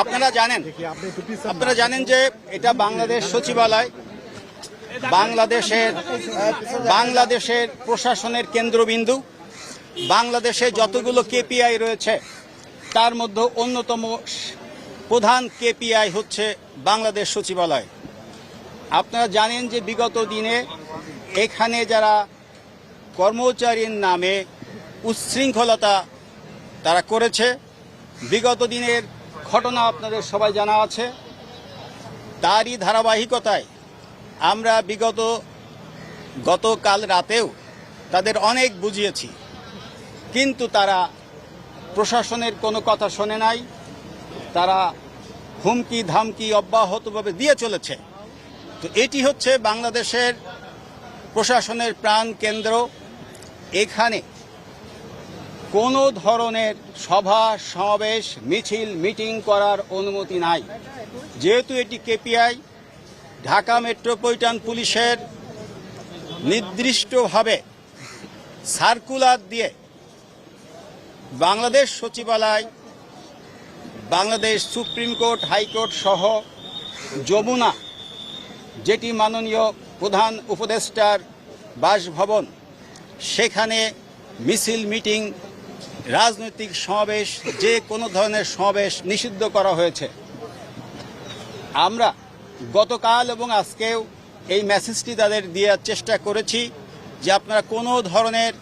আপনারা জানেন আপনারা জানেন যে এটা বাংলাদেশ সচিবালয় বাংলাদেশের বাংলাদেশের প্রশাসনের কেন্দ্রবিন্দু বাংলাদেশে যতগুলো কেপিআই রয়েছে তার মধ্যে অন্যতম প্রধান কেপিআই হচ্ছে বাংলাদেশ সচিবালয়। আপনারা জানেন যে বিগত দিনে এখানে যারা কর্মচারীর নামে উচ্ছৃঙ্খলতা তারা করেছে বিগত দিনের ঘটনা আপনাদের সবাই জানা আছে। তারই ধারাবাহিকতায় আমরা বিগত গতকাল রাতেও তাদের অনেক বুঝিয়েছি। কিন্তু তারা প্রশাসনের কোনো কথা শোনে নাই। তারা হুমকি ধামকি অব্যাহতভাবে দিয়ে চলেছে। তো এটি হচ্ছে বাংলাদেশের প্রশাসনের প্রাণ কেন্দ্র। এখানে কোনো ধরনের সভা, সমাবেশ, মিছিল, মিটিং করার অনুমতি নাই। যেহেতু এটি কেপিআই, ঢাকা মেট্রোপলিটন পুলিশের নির্দিষ্টভাবে সার্কুলার দিয়ে বাংলাদেশ সচিবালয়, বাংলাদেশ সুপ্রিম কোর্ট, হাইকোর্ট সহ যমুনা, যেটি মাননীয় প্রধান উপদেষ্টার বাসভবন, সেখানে মিছিল, মিটিং রাজনৈতিক সমাবেশ, যে কোনো ধরনের সমাবেশ নিষিদ্ধ করা হয়েছে। আমরা গতকাল এবং আজকেও এই মেসেজটি তাদের দেওয়ার চেষ্টা করেছি যে আপনারা কোনো ধরনের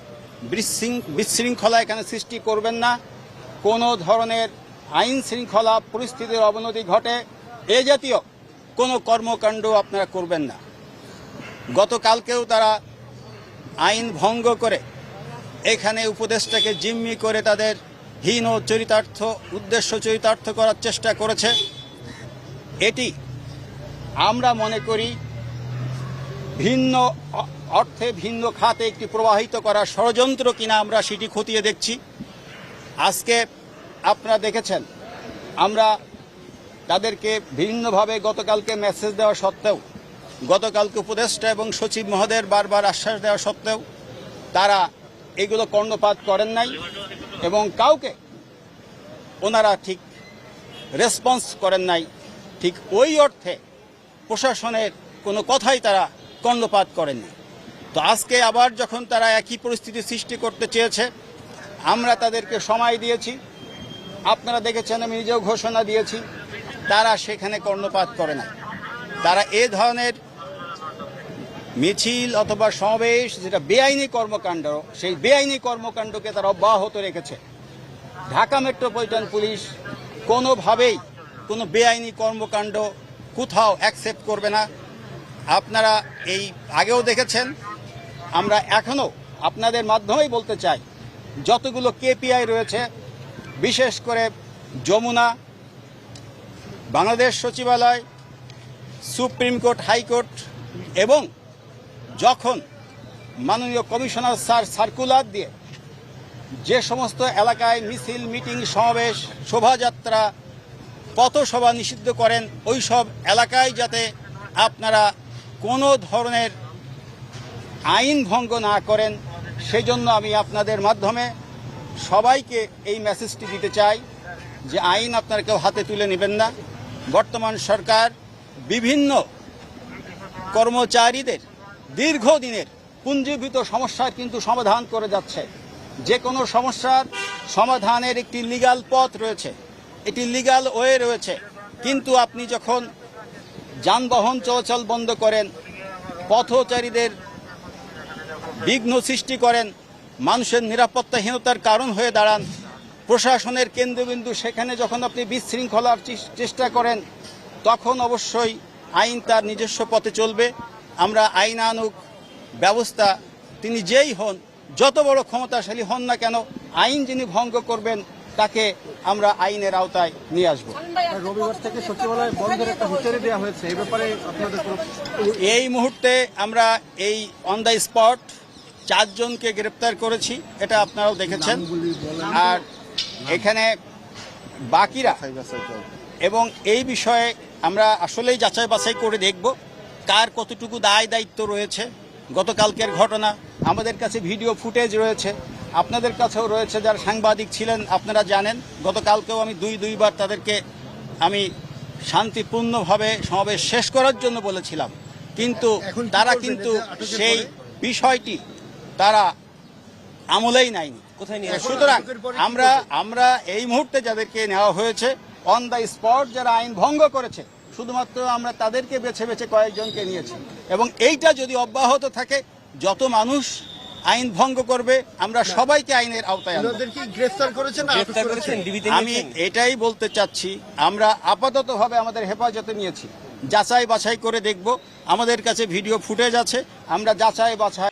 বিশৃং- বিশৃঙ্খলা এখানে সৃষ্টি করবেন না। কোনো ধরনের আইন শৃঙ্খলা পরিস্থিতির অবনতি ঘটে, এ জাতীয় কোনো কর্মকাণ্ড আপনারা করবেন না। গতকালকেও তারা আইন ভঙ্গ করে এখানে উপদেশটাকে জিম্মি করে তাদের হীন চরিতার্থ উদ্দেশ্য চরিতার্থ করার চেষ্টা করেছে। এটি আমরা মনে করি ভিন্ন অর্থে ভিন্ন খাতে একটি প্রবাহিত করার ষড়যন্ত্র কিনা আমরা সেটি খতিয়ে দেখছি। আজকে আপনারা দেখেছেন, আমরা তাদেরকে ভিন্নভাবে গতকালকে মেসেজ দেওয়া সত্ত্বেও, গতকালকে উপদেষ্টা এবং সচিব মহোদয়ের বারবার আশ্বাস দেওয়া সত্ত্বেও, তারা এগুলো কর্ণপাত করেন নাই এবং কাউকে ওনারা ঠিক রেসপন্স করেন নাই, ঠিক ওই অর্থে প্রশাসনের কোনো কথাই তারা কর্ণপাত করেননি তো আজকে আবার যখন তারা একই পরিস্থিতি সৃষ্টি করতে চেয়েছে, আমরা তাদেরকে সময় দিয়েছি। আপনারা দেখেছেন আমি নিজেও ঘোষণা দিয়েছি, তারা সেখানে কর্ণপাত করে না তারা এ ধরনের মিছিল অথবা সমাবেশ যেটা বেআইনি কর্মকাণ্ড, সেই বেআইনি কর্মকাণ্ডকে তারা অব্যাহত রেখেছে। ঢাকা মেট্রোপলিটন পুলিশ কোনোভাবেই কোনো বেআইনি কর্মকাণ্ড কোথাও অ্যাকসেপ্ট করবে না। আপনারা এই আগেও দেখেছেন, আমরা এখনও আপনাদের মাধ্যমেই বলতে চাই, যতগুলো কেপিআই রয়েছে, বিশেষ করে যমুনা, বাংলাদেশ সচিবালয়, সুপ্রিম কোর্ট, হাইকোর্ট এবং যখন মাননীয় কমিশনার স্যার সার্কুলার দিয়ে যে সমস্ত এলাকায় মিছিল, মিটিং, সমাবেশ, শোভাযাত্রা, পথসভা নিষিদ্ধ করেন ওই সব এলাকায় যাতে আপনারা কোনো ধরনের আইন ভঙ্গ না করেন, সেজন্য আমি আপনাদের মাধ্যমে সবাইকে এই মেসেজটি দিতে চাই যে আইন আপনারা কেউ হাতে তুলে নেবেন না। বর্তমান সরকার বিভিন্ন কর্মচারীদের দীর্ঘদিনের পুঞ্জীভূত সমস্যার কিন্তু সমাধান করে যাচ্ছে। যে কোনো সমস্যার সমাধানের একটি লিগাল পথ রয়েছে এটি লিগাল ওয়ে রয়েছে। কিন্তু আপনি যখন যানবাহন চলাচল বন্ধ করেন, পথচারীদের বিঘ্ন সৃষ্টি করেন, মানুষের নিরাপত্তাহীনতার কারণ হয়ে দাঁড়ান, প্রশাসনের কেন্দ্রবিন্দু, সেখানে যখন আপনি বিশৃঙ্খলার চেষ্টা করেন, তখন অবশ্যই আইন তার নিজস্ব পথে চলবে। আমরা আইনানুক ব্যবস্থা তিনি যেই হন যত বড় ক্ষমতাশালী হন না কেন আইন যিনি ভঙ্গ করবেন তাকে আমরা আইনের আওতায় নিয়ে আসব। রবিবার থেকে সচিবালয় বন্ধের একটা হুঁশিয়ারি দেওয়া হয়েছে এই ব্যাপারে আপনাদের এই মুহূর্তে আমরা এই অন দ্য স্পট চারজনকে গ্রেপ্তার করেছি এটা আপনারাও দেখেছেন। আর এখানে বাকিরা এবং এই বিষয়ে আমরা আসলেই যাচাই বাছাই করে দেখব। কার কতটুকু দায় দায়িত্ব রয়েছে? গতকালকের ঘটনা আমাদের কাছে ভিডিও ফুটেজ রয়েছে আপনাদের কাছেও রয়েছে যারা সাংবাদিক ছিলেন আপনারা জানেন গতকালকেও আমি দুই দুইবার তাদেরকে আমি শান্তিপূর্ণভাবে সমাবেশ শেষ করার জন্য বলেছিলাম। কিন্তু তারা কিন্তু সেই বিষয়টি তারা আমলেই নেয়নি। কোথায় নিয়ে সুতরাং আমরা আমরা এই মুহূর্তে যাদেরকে নেওয়া হয়েছে অন দ্য স্পট যারা আইন ভঙ্গ করেছে শুধুমাত্র আমরা তাদেরকে বেছে বেছে কয়েকজনকে নিয়েছি। এবং এইটা যদি অব্যাহত থাকে যত মানুষ আইন ভঙ্গ করবে আমরা সবাইকে আইনের আওতায় আনব। গ্রেফতার করেছেন গ্রেফতার করেছেন করেছেন আমি এটাই বলতে চাচ্ছি আমরা আপাততভাবে আমাদের হেফাজতে নিয়েছি। যাচাই বাছাই করে দেখব। আমাদের কাছে ভিডিও ফুটেজ আছে আমরা যাচাই বাছাই